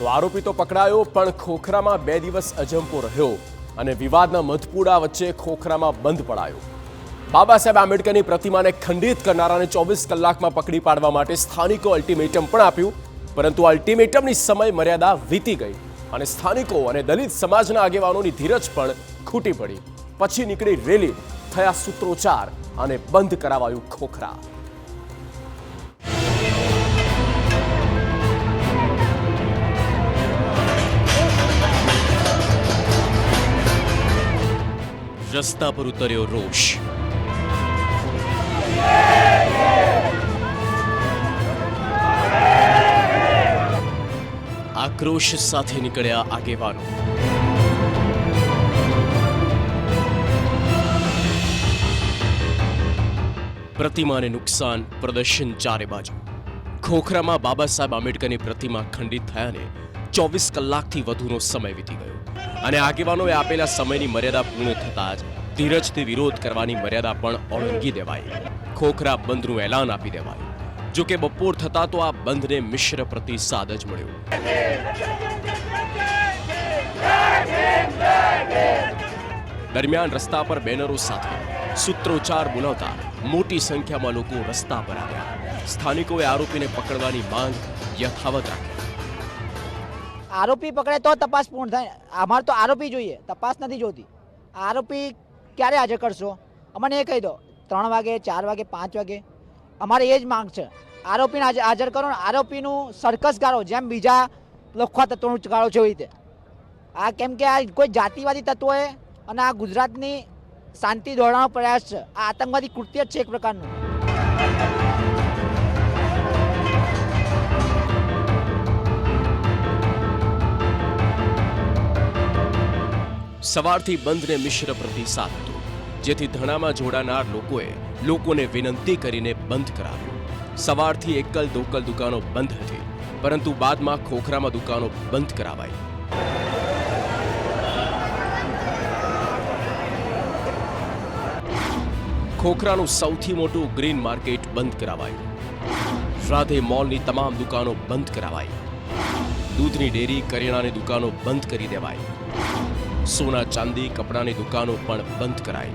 તો આરોપી તો પકડાયો, પણ ખોખરામાં બે દિવસ અજંપો રહ્યો અને વિવાદના મધપુડા વચ્ચે ખોખરામાં બંધ પડાયો. બાબા સાહેબ આંબેડકરની પ્રતિમાને ખંડિત કરનારાને ચોવીસ કલાકમાં પકડી પાડવા માટે સ્થાનિકો અલ્ટિમેટમ પણ આપ્યું, પરંતુ અલ્ટિમેટમની સમય મર્યાદા વીતી ગઈ અને સ્થાનિકો અને દલિત સમાજના આગેવાનોની ધીરજ પણ ખૂટી પડી. પછી નીકળી રેલી, થયા સૂત્રોચ્ચાર અને બંધ કરાવાયું ખોખરા. રસ્તા પર ઉતર્યો રોષ આક્રોશ સાથે નીકળ્યા આગેવાનો પ્રતિમાને નુકસાન પ્રદર્શન ચારે બાજુ ખોખરામાં બાબા સાહેબ આંબેડકરની પ્રતિમા ખંડિત થયાને ચોવીસ કલાકથી વધુનો સમય વીતી ગયો. અને આગેવાનોએ આપેલા સમયની મર્યાદા પૂર્ણ થતાં જ ધીરજથી વિરોધ કરવાની મર્યાદા પણ ઓળંગી દેવાઈ. ખોખરા બંધનું એલાન આપી દેવાયું. જો કે બપોર થતા તો આ બંધને મિશ્ર પ્રતિસાદ જ મળ્યો. દરમિયાન રસ્તા પર બેનરો સાથે સૂત્રોચ્ચાર બોલાવતા મોટી સંખ્યામાં લોકો રસ્તા પર આવ્યા. સ્થાનિકોએ આરોપીને પકડવાની માંગ યથાવત રાખી. આરોપી પકડે તો તપાસ પૂર્ણ થાય. અમારે તો આરોપી જોઈએ. તપાસ નથી જોતી. આરોપી ક્યારે હાજર કરશો? અમને એ કહી દો. ત્રણ વાગે, ચાર વાગે, પાંચ વાગે? અમારે એ જ માંગ છે. આરોપીને હાજર હાજર કરો ને આરોપીનું સરકસ ગાળો, જેમ બીજા લખવા તત્વોનું ગાળો છે એવી રીતે. આ કેમ કે આ કોઈ જાતિવાદી તત્વોએ અને આ ગુજરાતની શાંતિ દોડવાનો પ્રયાસ છે. આ આતંકવાદી કૃત્ય જ છે એક પ્રકારનું. સવારથી બંધને મિશ્ર પ્રતિસાદ હતો, જેથી ધણામાં જોડાનાર લોકોએ લોકોને વિનંતી કરીને બંધ કરાવ્યો. સવારથી એકલ દોકલ દુકાનો બંધ હતી, પરંતુ બાદમાં ખોખરામાં દુકાનો બંધ કરાવાઈ. ખોખરાનું સૌથી મોટું ગ્રીન માર્કેટ બંધ કરાવાયું. રાધે મોલની તમામ દુકાનો બંધ કરાવાઈ. દૂધની ડેરી કરિયાણાની દુકાનો બંધ કરી દેવાઈ. સોના, ચાંદી, કપડાની દુકાનો પણ બંધ કરાઈ.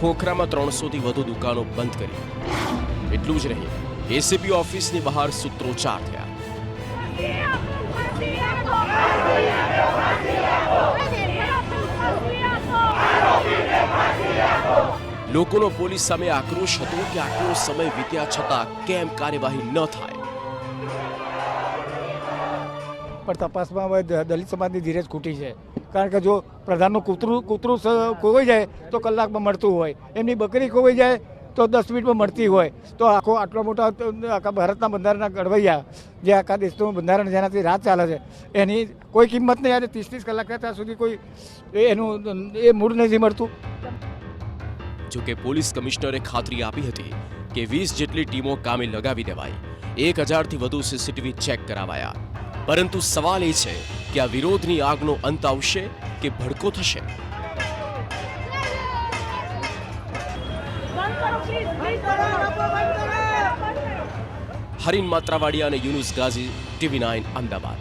ખોખરામાં ત્રણસોથી વધુ દુકાનો બંધ કરી. એટલું જ નહીં એસીપી ઓફિસની બહાર સૂત્રોચ્ચાર થયા. લોકોનો પોલીસ સામે આક્રોશ હતો કે આટલો સમય વીત્યા છતાં કેમ કાર્યવાહી ન થાય? પણ તપાસમાં હવે દલિત સમાજની ધીરજ ખૂટી છે. કારણ કે જો પ્રધાનનું કૂતરું કૂતરું ખોવાઈ જાય તો કલાકમાં મળતું હોય. એમની બકરી ખોવાઈ જાય તો દસ મિનિટમાં મળતી હોય. તો આખો આટલો મોટા આખા ભારતના બંધારણના ઘડવૈયા જે આખા દેશનું બંધારણ જેનાથી રાત ચાલે છે. એની કોઈ કિંમત નહીં. આજે ત્રીસ ત્રીસ કલાક ત્યાં સુધી કોઈ એનું, એ મૂળ નથી મળતું. જોકે પોલીસ કમિશનરે ખાતરી આપી હતી કે વીસ જેટલી ટીમો કામે લગાવી દેવાય એક હજારથી વધુ સીસીટીવી ચેક કરાવાયા. પરંતુ સવાલ એ છે કે આ વિરોધની આગનો અંત આવશે કે ભડકો થશે? હરીન માત્રાવાડિયા અને યુનુસ ગાઝી ટીવી નાઇન, અમદાવાદ.